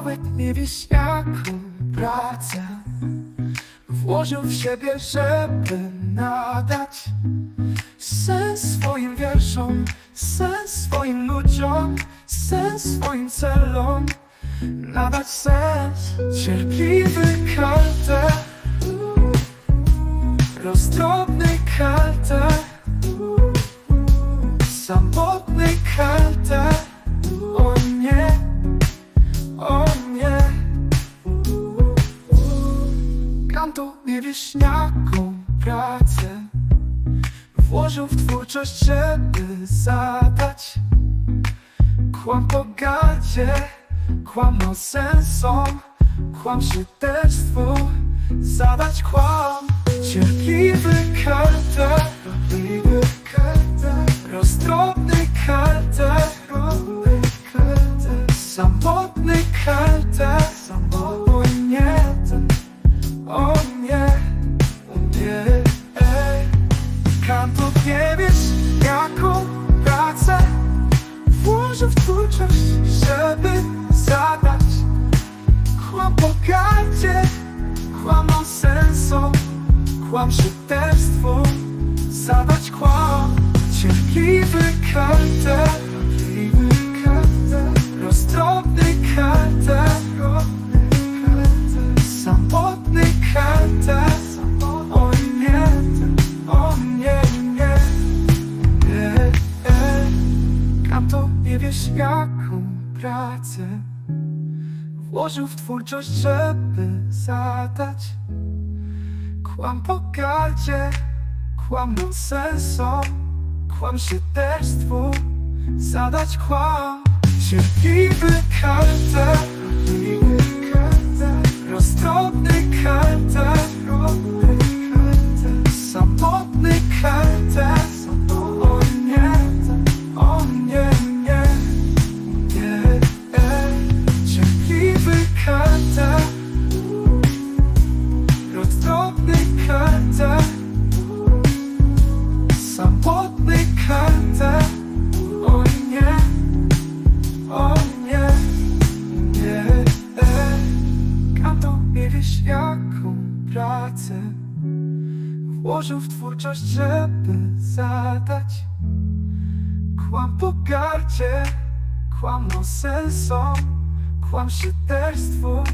Nawet nie wiesz jaką pracę Włożył w siebie, żeby nadać Sens swoim wierszom Sens swoim ludziom Sens swoim celom. Nadać sens Cierpliwy kalter Roztropny kalter Samotny kalter Kanto nie wiesz jaką pracę. Włożył w twórczość, żeby zadać. Kłam pogadzie, kłamał sensom. Kłam szyderstwu, zadać kłam Kłam szyderstwu, zadać kłam. Cierpliwy kalter Roztropny kalter Samotny kalter, o nie, o nie, nie. Nie, nie. Kanto nie wiesz jaką pracę Włożył w twórczość, żeby zadać Kłam pogardzie, kłam nonsensom Kłam szyderstwu, zadać kłam Cierpliwy kalter, jaką pracę Włożył w twórczość, żeby zadać Kłam pogardzie, kłam sensom, kłam szyderstwu,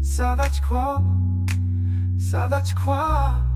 zadać kłam, zadać kłam.